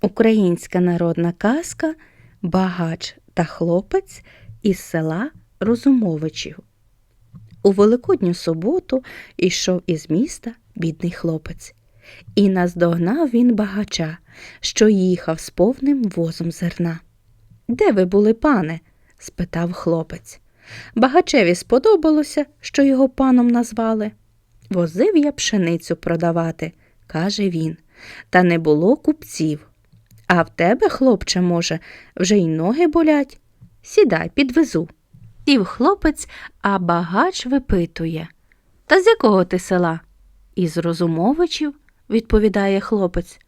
Українська народна казка Багач та хлопець із села Розумовичів. У Великодню суботу йшов із міста бідний хлопець, і наздогнав він багача, що їхав з повним возом зерна. Де ви були, пане? спитав хлопець. Багачеві сподобалося, що його паном назвали. Возив я пшеницю продавати, каже він, та не було купців. А в тебе, хлопче, може, вже й ноги болять? Сідай, підвезу. Сів хлопець, а багач випитує. Та з якого ти села? Із Розумовичів, відповідає хлопець.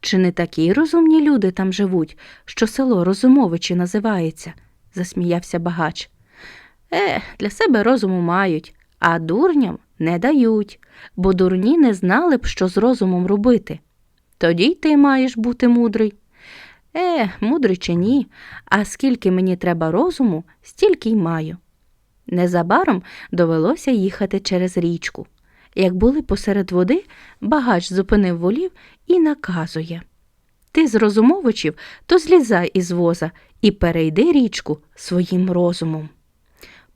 Чи не такі розумні люди там живуть, що село Розумовичі називається? засміявся багач. Е, для себе розуму мають, а дурням не дають, бо дурні не знали б, що з розумом робити. Тоді й ти маєш бути мудрий. Е, мудрий чи ні, а скільки мені треба розуму, стільки й маю. Незабаром довелося їхати через річку. Як були посеред води, багач зупинив волів і наказує Ти з розумовичів, то злізай із воза і перейди річку своїм розумом.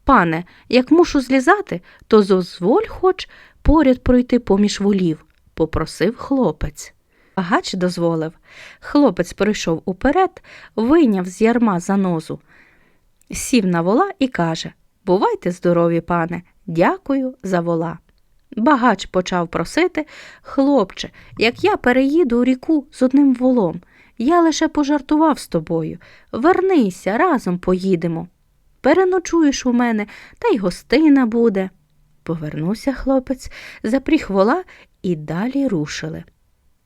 Пане, як мушу злізати, то дозволь хоч поряд пройти поміж волів, попросив хлопець. Багач дозволив. Хлопець прийшов уперед, вийняв з ярма занозу, сів на вола і каже Бувайте здорові, пане, дякую за вола. Багач почав просити Хлопче, як я переїду у ріку з одним волом, я лише пожартував з тобою. Вернися, разом поїдемо. Переночуєш у мене, та й гостина буде. Повернувся хлопець, запріг вола і далі рушили.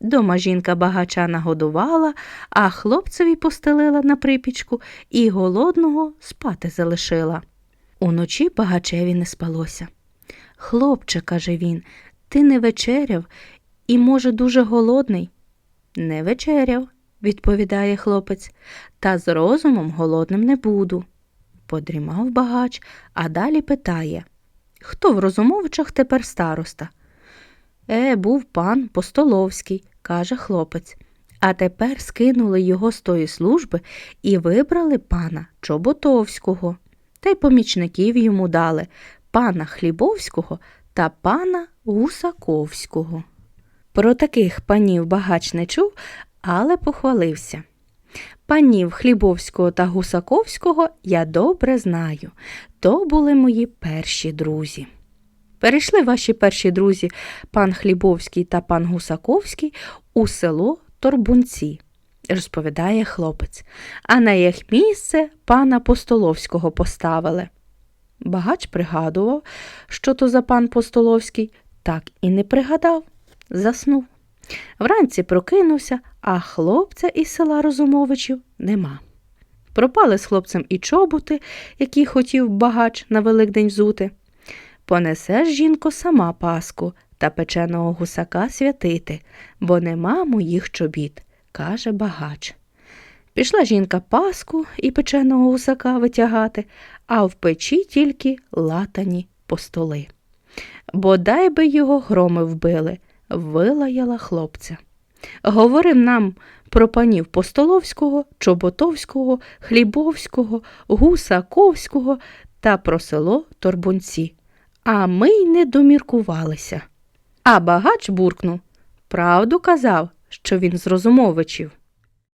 Дома жінка багача нагодувала, а хлопцеві постелила на припічку і голодного спати залишила. Уночі багачеві не спалося. Хлопче, каже він, ти не вечеряв і, може, дуже голодний? Не вечеряв, відповідає хлопець, та з розумом голодним не буду. Подрімав багач, а далі питає Хто в Розумовичах тепер староста? Е, був пан Постоловський, каже хлопець. А тепер скинули його з тої служби і вибрали пана Чоботовського, та й помічників йому дали пана Хлібовського та пана Гусаковського. Про таких панів багач не чув, але похвалився. Панів Хлібовського та Гусаковського я добре знаю. То були мої перші друзі. Перейшли ваші перші друзі, пан Хлібовський та пан Гусаковський, у село Торбунці, розповідає хлопець, а на їх місце пана Постоловського поставили. Багач пригадував, що то за пан Постоловський, так і не пригадав, заснув. Вранці прокинувся, а хлопця із села Розумовичів нема. Пропали з хлопцем і чоботи, які хотів багач на Великдень взути. Понесеш, жінко, сама паску та печеного гусака святити, бо нема моїх чобіт, каже багач. Пішла жінка паску і печеного гусака витягати, а в печі тільки латані постоли. Бодай би його громи вбили, вилаяла хлопця. Говорив нам про панів Постоловського, Чоботовського, Хлібовського, Гусаковського та про село Торбунці. А ми й не доміркувалися. А багач буркнув правду казав, що він з Розумовичів.